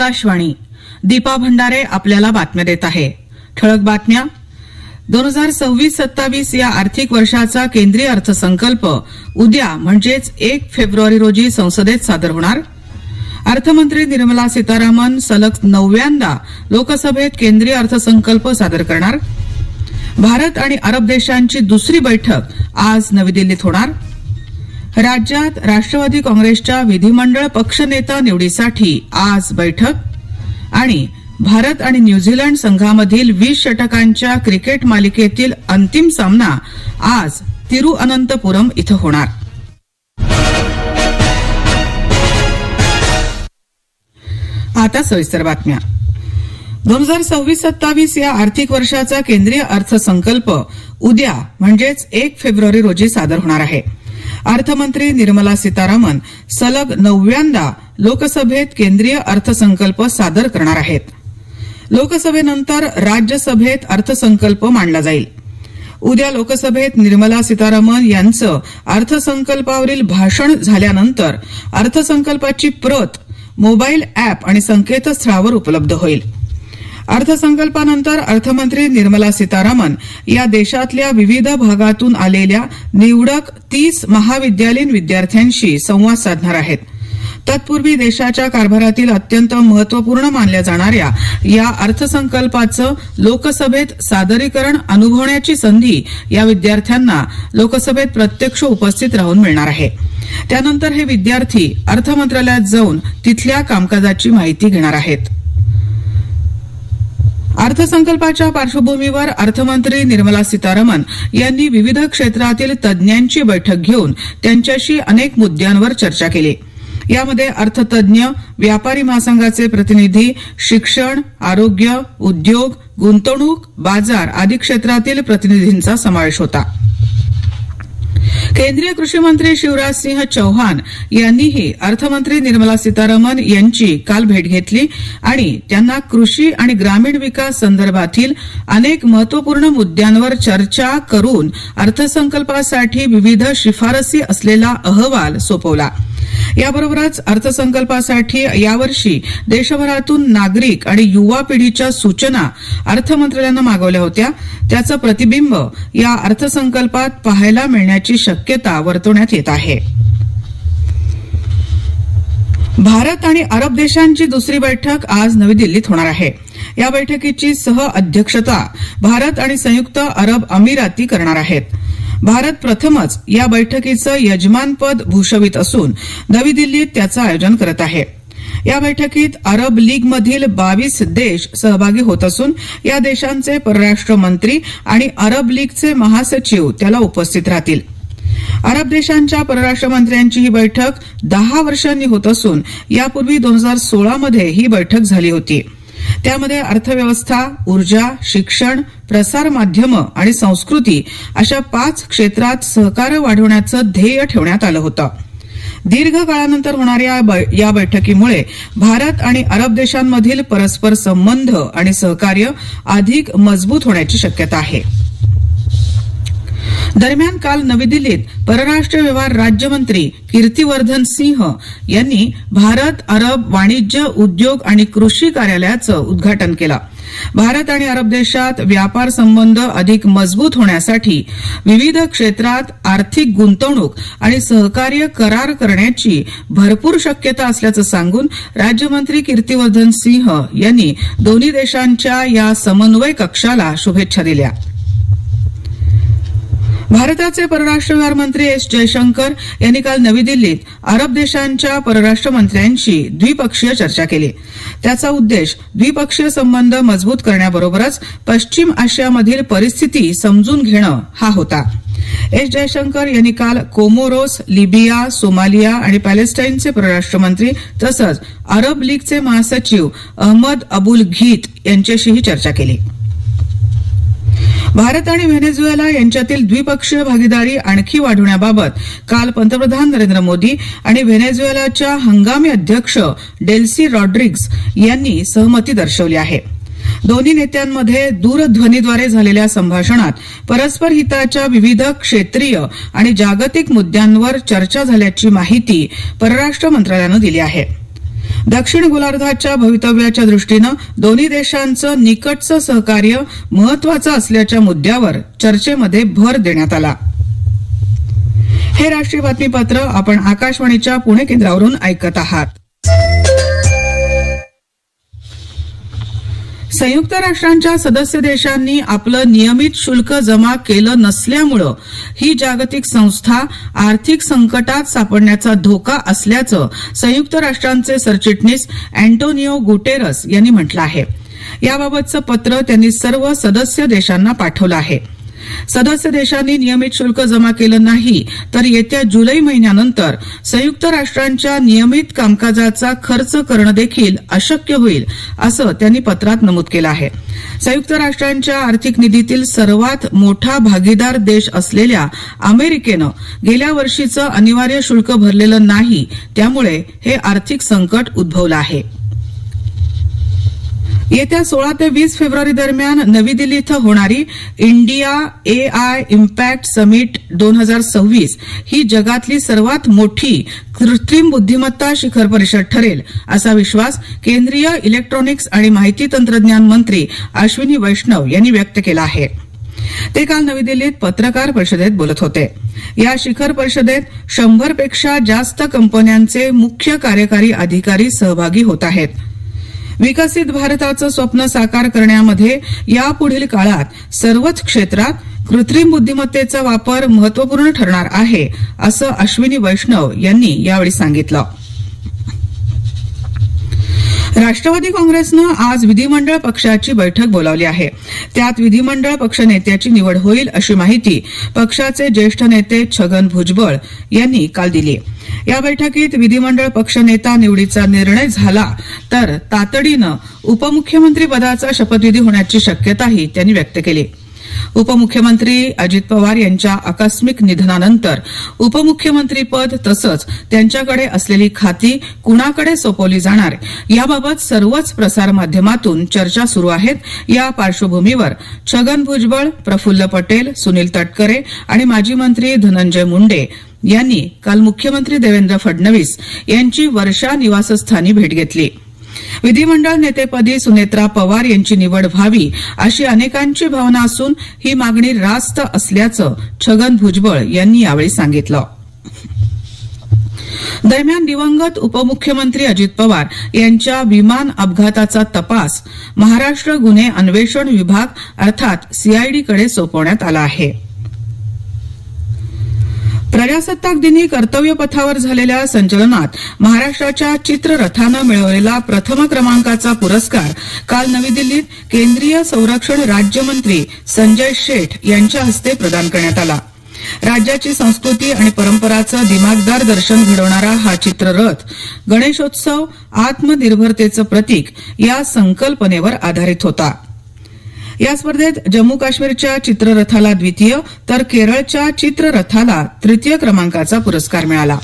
आकाशवाणी. दीपा भंडारे आपल्याला बातम्या देत आहे. ठळक बातम्या. दोन हजार सव्वीस सत्तावीस या आर्थिक वर्षाचा केंद्रीय अर्थसंकल्प उद्या म्हणजेच एक फेब्रुवारी रोजी संसदेत सादर होणार. अर्थमंत्री निर्मला सीतारामन सलग नवव्यांदा लोकसभेत केंद्रीय अर्थसंकल्प सादर करणार. भारत आणि अरब देशांची दुसरी बैठक आज नवी दिल्लीत होणार. राज्यात राष्ट्रवादी काँग्रेसच्या विधिमंडळ पक्षनेता निवडीसाठी आज बैठक आणि भारत आणि न्यूझीलंड संघामधील वीस षटकांच्या क्रिकेट मालिकेतील अंतिम सामना आज तिरुअनंतपुरम इथं होणार. आता सविस्तर बातम्या. दोन हजार सव्वीस सत्तावीस या आर्थिक वर्षाचा केंद्रीय अर्थसंकल्प उद्या म्हणजेच एक फेब्रुवारी रोजी सादर होणार आहे. अर्थमंत्री निर्मला सीतारामन सलग नवव्यांदा लोकसभेत केंद्रीय अर्थसंकल्प सादर करणार आहेत. लोकसभेनंतर राज्यसभेत अर्थसंकल्प मांडला जाईल. उद्या लोकसभेत निर्मला सीतारामन यांचं अर्थसंकल्पावरील भाषण झाल्यानंतर अर्थसंकल्पाची प्रत मोबाईल अॅप आणि संकेतस्थळावर उपलब्ध होईल. अर्थसंकल्पानंतर अर्थमंत्री निर्मला सीतारामन या देशातल्या विविध भागातून आलेल्या निवडक तीस महाविद्यालयीन विद्यार्थ्यांशी संवाद साधणार आहेत. तत्पूर्वी देशाच्या कारभारातील अत्यंत महत्त्वपूर्ण मानल्या जाणाऱ्या या अर्थसंकल्पाचं लोकसभेत सादरीकरण अनुभवण्याची संधी या विद्यार्थ्यांना लोकसभेत प्रत्यक्ष उपस्थित राहून मिळणार आहे. त्यानंतर हे विद्यार्थी अर्थमंत्रालयात जाऊन तिथल्या कामकाजाची माहिती घेणार आहेत. अर्थसंकल्पाच्या पार्श्वभूमीवर अर्थमंत्री निर्मला सीतारामन यांनी विविध क्षेत्रातील तज्ज्ञांची बैठक घेऊन त्यांच्याशी अनेक मुद्द्यांवर चर्चा केली. यामध्ये अर्थतज्ञ व्यापारी महासंघाचे प्रतिनिधी शिक्षण आरोग्य उद्योग गुंतवणूक बाजार आदी क्षेत्रातील प्रतिनिधींचा समावेश होता. केंद्रीय कृषी मंत्री शिवराज सिंह चौहान यांनीही अर्थमंत्री निर्मला सीतारामन यांची काल भेट घेतली आणि त्यांना कृषी आणि ग्रामीण विकास संदर्भातील अनेक महत्त्वपूर्ण मुद्द्यांवर चर्चा करून अर्थसंकल्पासाठी विविध शिफारसी असलेला अहवाल सोपवला. याबरोबरच अर्थसंकल्पासाठी यावर्षी देशभरातून नागरिक आणि युवा पिढीच्या सूचना अर्थमंत्र्यांना मागवल्या होत्या. त्याचं प्रतिबिंब या अर्थसंकल्पात पाहायला मिळण्याची शक्यता वर्तवण्यात येत आहे. भारत आणि अरब देशांची दुसरी बैठक आज नवी दिल्लीत होणार आहे. या बैठकीची सह अध्यक्षता भारत आणि संयुक्त अरब अमिराती करणार आहेत. भारत प्रथमच या बैठकीचं यजमानपद भूषवित असून नवी दिल्लीत त्याचं आयोजन करत आहे. या बैठकीत अरब लीगमधील बावीस देश सहभागी होत असून या देशांचे परराष्ट्र मंत्री आणि अरब लीगचे महासचिव त्याला उपस्थित राहतील. अरब देशांच्या परराष्ट्र मंत्र्यांची ही बैठक दहा वर्षांनी होत असून यापूर्वी दोन हजार सोळा मध्ये ही बैठक झाली होती. त्यामध्ये अर्थव्यवस्था ऊर्जा शिक्षण प्रसार माध्यमं आणि संस्कृती अशा पाच क्षेत्रात सहकार्य वाढवण्याचं ध्येय ठेवण्यात आलं होतं. दीर्घ काळानंतर होणाऱ्या या बैठकीमुळे भारत आणि अरब देशांमधील परस्पर संबंध आणि सहकार्य अधिक मजबूत होण्याची शक्यता आहे. दरम्यान काल नवी दिल्लीत परराष्ट्र व्यवहार राज्यमंत्री कीर्तिवर्धन सिंह यांनी भारत अरब वाणिज्य उद्योग आणि कृषी कार्यालयाचं उद्घाटन केलं. भारत आणि अरब देशात व्यापार संबंध अधिक मजबूत होण्यासाठी विविध क्षेत्रात आर्थिक गुंतवणूक आणि सहकार्य करार करण्याची भरपूर शक्यता असल्याचं सांगून राज्यमंत्री कीर्तिवर्धन सिंह यांनी दोन्ही देशांच्या या समन्वय कक्षाला शुभेच्छा दिल्या. भारताचे परराष्ट्र व्यवहार मंत्री एस जयशंकर यांनी काल नवी दिल्लीत अरब देशांच्या परराष्ट्र मंत्र्यांशी द्विपक्षीय चर्चा केली. त्याचा उद्देश द्विपक्षीय संबंध मजबूत करण्याबरोबरच पश्चिम आशियामधील परिस्थिती समजून घेणं हा होता. एस जयशंकर यांनी काल कोमोरोस लिबिया सोमालिया आणि पॅलेस्टाईनचे परराष्ट्र मंत्री तसंच अरब लीगचे महासचिव अहमद अबुल घीत यांच्याशीही चर्चा केली. भारत आणि व्हेनेझुएला यांच्यातील द्विपक्षीय भागीदारी आणखी वाढवण्याबाबत काल पंतप्रधान नरेंद्र मोदी आणि व्हेनेझुएलाच्या हंगामी अध्यक्ष डेल्सी रॉड्रिग्स यांनी सहमती दर्शवली आहे. दोन्ही नेत्यांमध्ये दूरध्वनीद्वारे झालेल्या संभाषणात परस्पर हिताच्या विविध क्षेत्रीय आणि जागतिक मुद्द्यांवर चर्चा झाल्याची माहिती परराष्ट्र मंत्रालयानं दिली आहे. दक्षिण गोलार्धाच्या भवितव्याच्या दृष्टीनं दोन्ही देशांचं निकटचं सहकार्य महत्वाचं असल्याच्या मुद्द्यावर चर्चेमध्ये भर देण्यात आला. हे राष्ट्रीय बातमीपत्र आपण आकाशवाणीच्या पुणे केंद्रावरून ऐकत आहात. संयुक्त राष्ट्रांच्या सदस्य देशांनी आपलं नियमित शुल्क जमा केलं नसल्यामुळं ही जागतिक संस्था आर्थिक संकटात सापडण्याचा धोका असल्याचं संयुक्त राष्ट्रांचे सरचिटणीस अँटोनिओ गुटेरस यांनी म्हटलं आहे. याबाबतचं पत्र त्यांनी सर्व सदस्य देशांना पाठवलं आहे. सदस्य देशांनी नियमित शुल्क जमा केलं नाही तर येत्या जुलै महिन्यानंतर संयुक्त राष्ट्रांच्या नियमित कामकाजाचा खर्च करणं देखील अशक्य होईल असं त्यांनी पत्रात नमूद केलं आहे. संयुक्त राष्ट्रांच्या आर्थिक निधीतील सर्वात मोठा भागीदार देश असलेल्या अमेरिकेनं गेल्या वर्षीचं अनिवार्य शुल्क भरलेलं नाही त्यामुळे हे आर्थिक संकट उद्भवलं आहे. येत्या सोळा ते वीस फेब्रुवारी दरम्यान नवी दिल्ली इथं होणारी India A I impact summit दोन हजार सव्वीस ही जगातली सर्वात मोठी कृत्रिम बुद्धिमत्ता शिखर परिषद ठरेल असा विश्वास केंद्रीय इलेक्ट्रॉनिक्स आणि माहिती तंत्रज्ञान मंत्री अश्विनी वैष्णव यांनी व्यक्त केला आहे. ते काल नवी दिल्लीत पत्रकार परिषदेत बोलत होते. या शिखर परिषदेत शंभरपेक्षा जास्त कंपन्यांचे मुख्य कार्यकारी अधिकारी सहभागी होत आहेत. विकसित भारताचं स्वप्न साकार करण्यामध्ये यापुढील काळात सर्वच क्षेत्रात कृत्रिम बुद्धिमत्तेचा वापर महत्त्वपूर्ण ठरणार आहे असं अश्विनी वैष्णव यांनी यावेळी सांगितलं. राष्ट्रवादी काँग्रेसनं आज विधिमंडळ पक्षाची बैठक बोलावली आहे. त्यात विधिमंडळ पक्षनेत्याची निवड होईल अशी माहिती पक्षाचे ज्येष्ठ नेते छगन भुजबळ यांनी काल दिली. या बैठकीत विधिमंडळ पक्षनेता निवडीचा निर्णय झाला तर तातडीनं उपमुख्यमंत्री पदाचा शपथविधी होण्याची शक्यताही त्यांनी व्यक्त केली. उपमुख्यमंत्री अजित पवार यांच्या आकस्मिक निधनानंतर उपमुख्यमंत्रीपद तसंच त्यांच्याकडे असलेली खाती कुणाकडे सोपवली जाणार याबाबत सर्वच प्रसारमाध्यमातून चर्चा सुरू आहेत. या पार्श्वभूमीवर छगन भुजबळ प्रफुल्ल पटेल सुनील तटकरे आणि माजी मंत्री धनंजय मुंडे यांनी काल मुख्यमंत्री देवेंद्र फडणवीस यांची वर्षा निवासस्थानी भेट घेतली. विधिमंडळ नेतेपदी सुनेत्रा पवार यांची निवड व्हावी अशी अनेकांची भावना असून ही मागणी रास्त असल्याचं छगन भुजबळ यांनी यावेळी सांगितलं. दरम्यान दिवंगत उपमुख्यमंत्री अजित पवार यांच्या विमान अपघाताचा तपास महाराष्ट्र गुन्हे अन्वेषण विभाग अर्थात सीआयडीकडे सोपवण्यात आला आहे. प्रजासत्ताक दिनी कर्तव्य पथावर झालेल्या संचलनात महाराष्ट्राच्या चित्ररथानं मिळवलेला प्रथम क्रमांकाचा पुरस्कार काल नवी दिल्लीत केंद्रीय संरक्षण राज्यमंत्री संजय शेठ यांच्या हस्ते प्रदान करण्यात आला. राज्याची संस्कृती आणि परंपराचं दिमागदार दर्शन घडवणारा हा चित्ररथ गणेशोत्सव आत्मनिर्भरतेचं प्रतीक या संकल्पनेवर आधारित होता. या स्पर्धेत जम्मू काश्मीरच्या चित्ररथाला द्वितीय तर केरळच्या चित्ररथाला तृतीय क्रमांकाचा पुरस्कार मिळाला.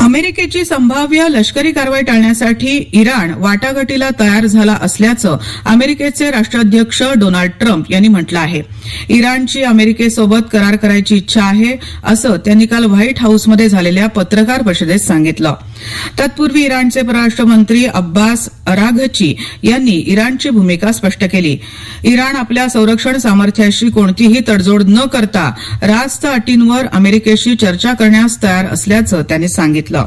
अमेरिकेची संभाव्य लष्करी कारवाई टाळण्यासाठी इराण वाटाघाटीला तयार झाला असल्याचं अमेरिकेचे राष्ट्राध्यक्ष डोनाल्ड ट्रम्प यांनी म्हटलं आहे. इराणची अमेरिकेसोबत करार करायची इच्छा आहे असं त्यांनी काल व्हाईट हाऊसमध्ये झालेल्या पत्रकार परिषदेत सांगितलं. तत्पूर्वी इराणचे परराष्ट्र मंत्री अब्बास अराघची यांनी इराणची भूमिका स्पष्ट केली. इराण आपल्या संरक्षण सामर्थ्याशी कोणतीही तडजोड न करता रास्त अटींवर अमेरिकेशी चर्चा करण्यास तयार असल्याचं त्यांनी सांगितलं.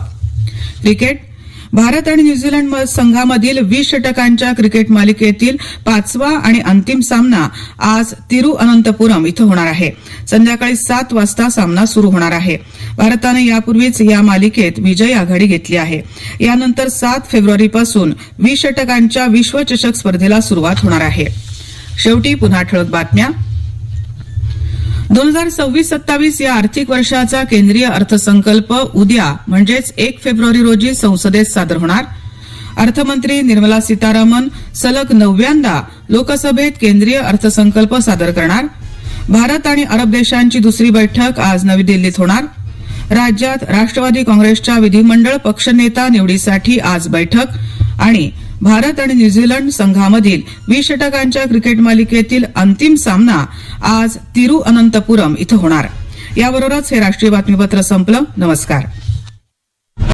क्रिकेट भारत आणि न्यूझीलंड संघामधील वीस षटकांच्या क्रिकेट मालिकेतील पाचवा आणि अंतिम सामना आज तिरुअनंतपुरम इथं होणार आहे. संध्याकाळी सात वाजता सामना सुरू होणार आहे. भारतानं यापूर्वीच या मालिकेत विजयी आघाडी घेतली आहे. यानंतर सात फेब्रुवारीपासून वीस षटकांच्या विश्वचषक स्पर्धेला सुरुवात होणार आहे. शेवटी पुन्हा ठळक बातम्या. दोन हजार सव्वीस सत्तावीस या आर्थिक वर्षाचा केंद्रीय अर्थसंकल्प उद्या म्हणजेच एक फेब्रुवारी रोजी संसदेत सादर होणार. अर्थमंत्री निर्मला सीतारामन सलग नवव्यांदा लोकसभेत केंद्रीय अर्थसंकल्प सादर करणार. भारत आणि अरब देशांची दुसरी बैठक आज नवी दिल्लीत होणार. राज्यात राष्ट्रवादी काँग्रेसच्या विधिमंडळ पक्षनेता निवडीसाठी आज बैठक आणि भारत आणि न्यूझीलंड संघामधील वीस षटकांच्या क्रिकेट मालिकेतील अंतिम सामना आज तिरुअनंतपुरम इथं होणार. याबरोबरच हे राष्ट्रीय बातमीपत्र संपलं. नमस्कार.